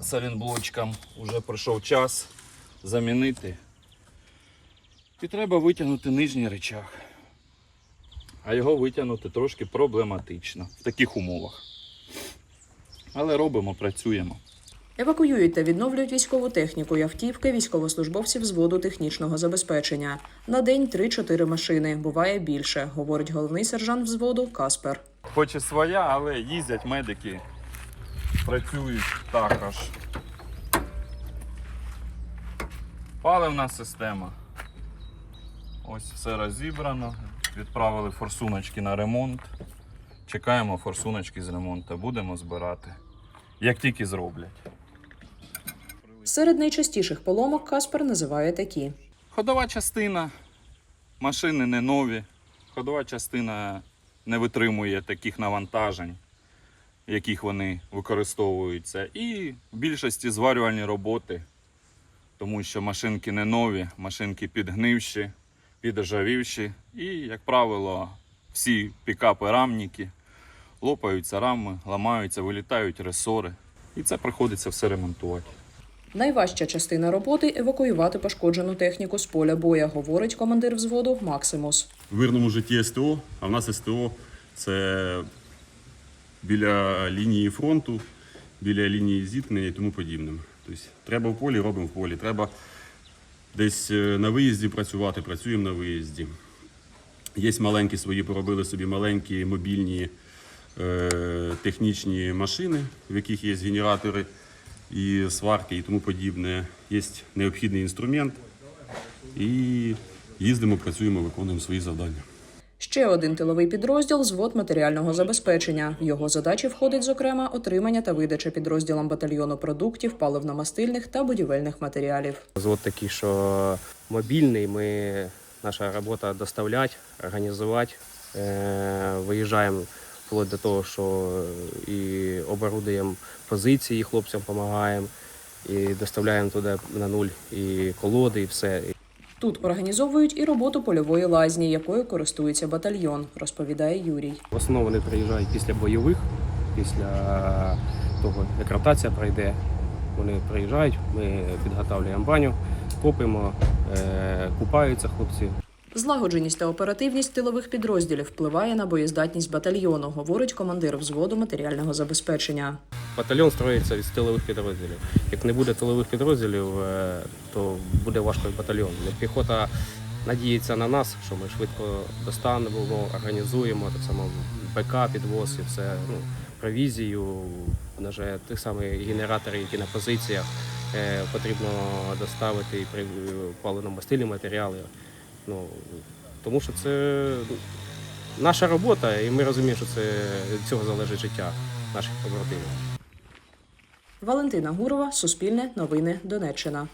салінблочкам вже пройшов час замінити. І треба витягнути нижній речах. А його витягнути трошки проблематично в таких умовах. Але робимо, працюємо. Евакуюють та відновлюють військову техніку і автівки військовослужбовців взводу технічного забезпечення. На день 3-4 машини, буває більше, говорить головний сержант взводу Каспер. Хоч і своя, але їздять медики, працюють також. Паливна система. Ось все розібрано. Відправили форсуночки на ремонт. Чекаємо форсуночки з ремонту. Будемо збирати. Як тільки зроблять. Серед найчастіших поломок Каспер називає такі: Ходова частина. Машини не нові. Ходова частина не витримує таких навантажень, яких вони використовуються. І в більшості зварювальні роботи, тому що машинки не нові, машинки підгнивші, підржавівші. І, як правило, всі пікапи рамніки лопаються рами, ламаються, вилітають ресори. І це приходиться все ремонтувати. найважча частина роботи евакуювати пошкоджену техніку з поля боя, говорить командир взводу Максимус. в мирному житті СТО, а в нас СТО це біля лінії фронту, біля лінії зіткнення і тому подібним. Тобто треба в полі, робимо в полі. Треба десь е, на виїзді працювати, працюємо на виїзді. Є маленькі свої, поробили собі маленькі мобільні е, технічні машини, в яких є генератори і сварки і тому подібне. Є необхідний інструмент. І їздимо, працюємо, виконуємо свої завдання. Ще один тиловий підрозділ звод матеріального забезпечення. В його задачі входить, зокрема, отримання та видача підрозділам батальйону продуктів, паливно-мастильних та будівельних матеріалів. Звод такий, що мобільний. Ми, наша робота доставляти, організувати. Е, виїжджаємо вплоть до того, що і оборудуємо позиції, хлопцям допомагаємо, і доставляємо туди на нуль і колоди, і все. Тут організовують і роботу польової лазні, якою користується батальйон, розповідає Юрій. В основному вони приїжджають після бойових, після того, як ротація пройде. Вони приїжджають, ми підготовлюємо баню, копимо, е, купаються хлопці. Злагодженість та оперативність тилових підрозділів впливає на боєздатність батальйону, говорить командир взводу матеріального забезпечення. Батальйон строїться від тилових підрозділів. Як не буде тилових підрозділів, е, то буде важко батальйон. Піхота надіється на нас, що ми швидко достанемо, організуємо так само БК, підвоз і все, ну, провізію, навіть тих самих генераторів, які на позиціях е, потрібно доставити і при паливно-мастильні матеріали. Ну, тому що це наша робота, і ми розуміємо, що це від цього залежить життя наших побратимів. Валентина Гурова, Суспільне, Новини, Донеччина.